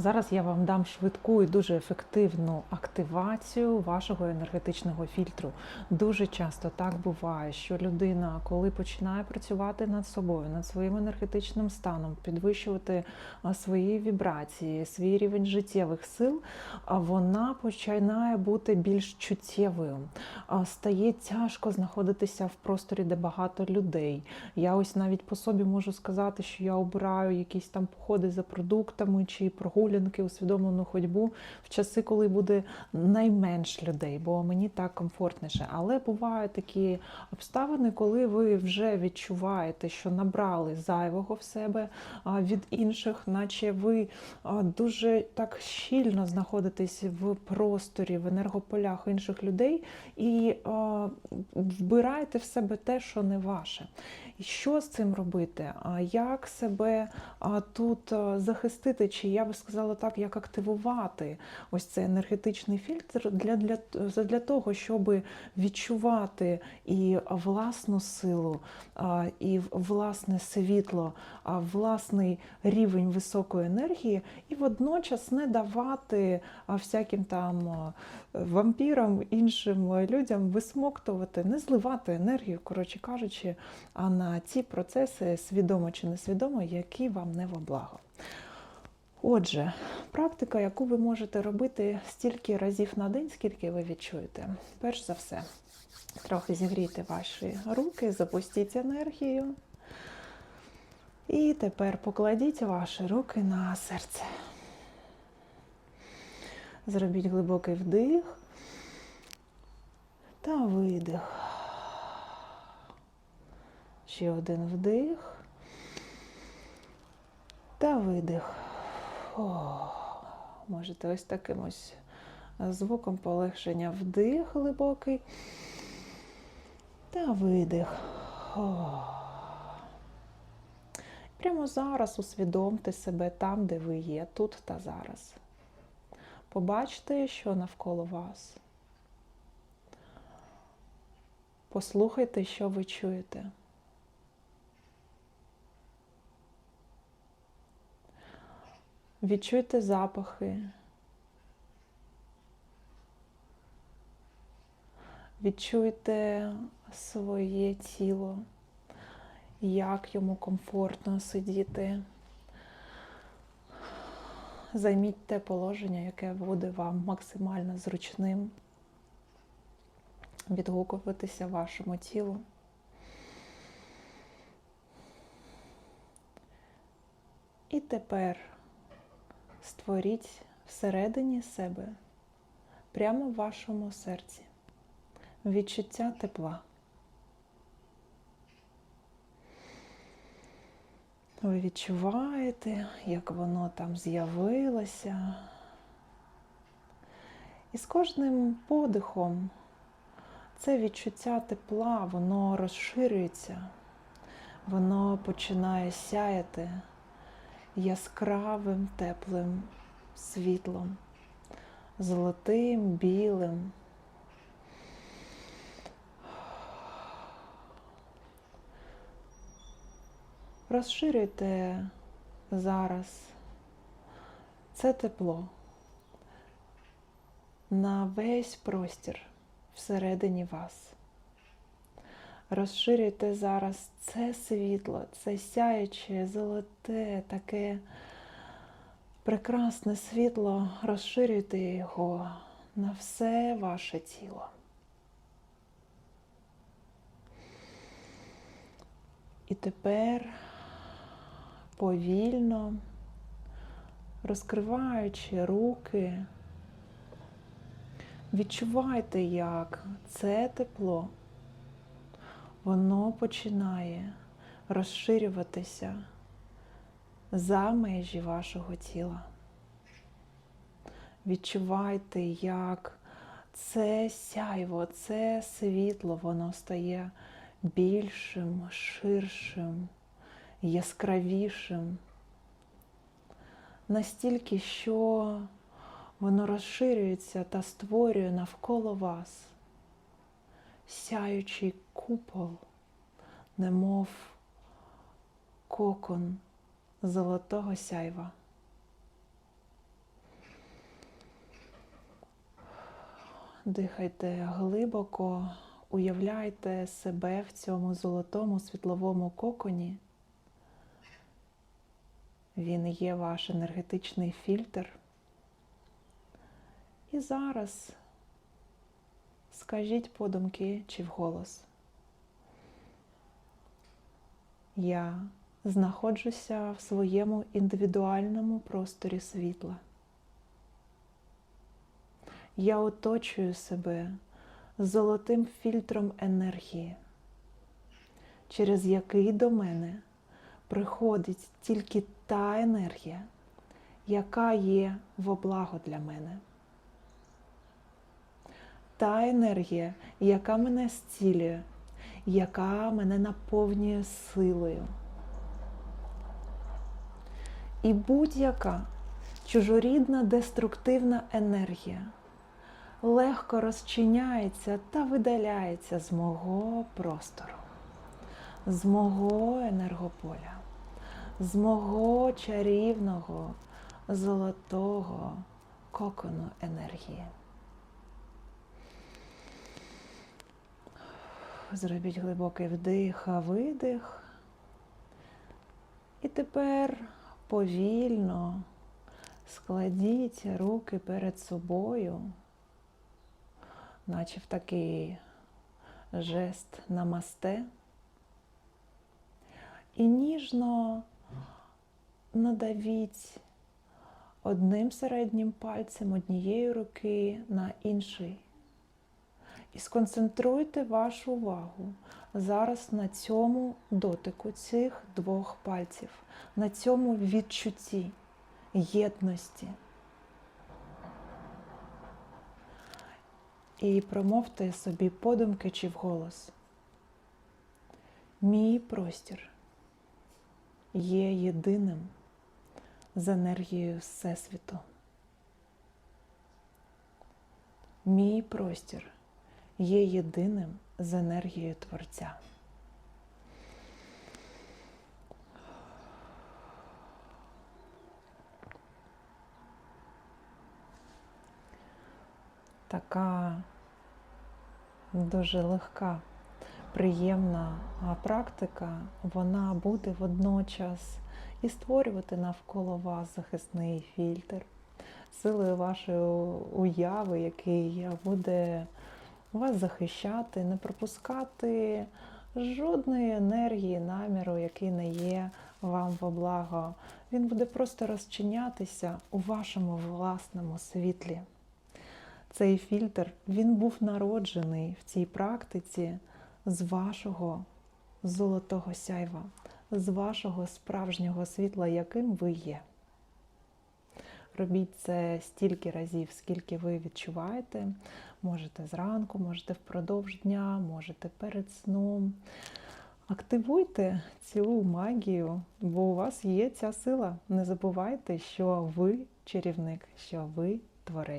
Зараз я вам дам швидку і дуже ефективну активацію вашого енергетичного фільтру. Дуже часто так буває, що людина, коли починає працювати над собою, над своїм енергетичним станом, підвищувати свої вібрації, свій рівень життєвих сил, вона починає бути більш чуттєвою. Стає тяжко знаходитися в просторі, де багато людей. Я ось навіть по собі можу сказати, що я обираю якісь там походи за продуктами чи прогулянки, усвідомлену ходьбу в часи, коли буде найменш людей, бо мені так комфортніше. Але бувають такі обставини, коли ви вже відчуваєте, що набрали зайвого в себе від інших, наче ви дуже так щільно знаходитесь в просторі, в енергополях інших людей і вбираєте в себе те, що не ваше. Що з цим робити? Як себе тут захистити? Чи я би сказала так, як активувати ось цей енергетичний фільтр для, для, для того, щоб відчувати і власну силу, і власне світло, власний рівень високої енергії, і водночас не давати всяким там вампірам, іншим людям висмоктувати, не зливати енергію, коротше кажучи, а на ті процеси, свідомо чи несвідомо, які вам не во благо. Отже, практика, яку ви можете робити стільки разів на день, скільки ви відчуєте. Перш за все, трохи зігрійте ваші руки, запустіть енергію. І тепер покладіть ваші руки на серце. Зробіть глибокий вдих та видих. Ще один вдих та видих. Можете ось таким ось звуком полегшення вдих глибокий та видих. Прямо зараз усвідомте себе там, де ви є, тут та зараз. Побачте, що навколо вас. Послухайте, що ви чуєте. Відчуйте запахи. Відчуйте своє тіло, як йому комфортно сидіти. Займіть те положення, яке буде вам максимально зручним відгукуватися вашому тілу. І тепер створіть всередині себе, прямо в вашому серці, відчуття тепла. Ви відчуваєте, як воно там з'явилося. І з кожним подихом це відчуття тепла, воно розширюється, воно починає сяяти яскравим теплим світлом, золотим, білим. Розширюйте зараз це тепло на весь простір всередині вас. Розширюйте зараз це світло, це сяюче, золоте, таке прекрасне світло, розширюйте його на все ваше тіло. І тепер повільно, розкриваючи руки, відчувайте, як це тепло, воно починає розширюватися за межі вашого тіла. Відчувайте, як це сяйво, це світло, воно стає більшим, ширшим, яскравішим, настільки, що воно розширюється та створює навколо вас сяючий купол, немов кокон золотого сяйва. Дихайте глибоко, уявляйте себе в цьому золотому світловому коконі. Він є ваш енергетичний фільтр. І зараз скажіть подумки чи вголос. Я знаходжуся в своєму індивідуальному просторі світла. Я оточую себе золотим фільтром енергії, через який до мене приходить тільки та енергія, яка є во благо для мене. Та енергія, яка мене зцілює, яка мене наповнює силою. І будь-яка чужорідна деструктивна енергія легко розчиняється та видаляється з мого простору, з мого енергополя, з мого чарівного золотого кокону енергії. Зробіть глибокий вдих, видих. І тепер повільно складіть руки перед собою, наче в такий жест намасте. І ніжно надавіть одним середнім пальцем однієї руки на інший. І сконцентруйте вашу увагу зараз на цьому дотику цих двох пальців, на цьому відчутті єдності. І промовте собі подумки чи вголос. Мій простір є єдиним з енергією Всесвіту. Мій простір є єдиним з енергією Творця. Така дуже легка, приємна практика, вона буде водночас і створювати навколо вас захисний фільтр, силою вашої уяви, який буде вас захищати, не пропускати жодної енергії, наміру, який не є вам во благо. Він буде просто розчинятися у вашому власному світлі. Цей фільтр він був народжений в цій практиці з вашого золотого сяйва, з вашого справжнього світла, яким ви є. Робіть це стільки разів, скільки ви відчуваєте. Можете зранку, можете впродовж дня, можете перед сном. Активуйте цю магію, бо у вас є ця сила. Не забувайте, що ви чарівник, що ви творець.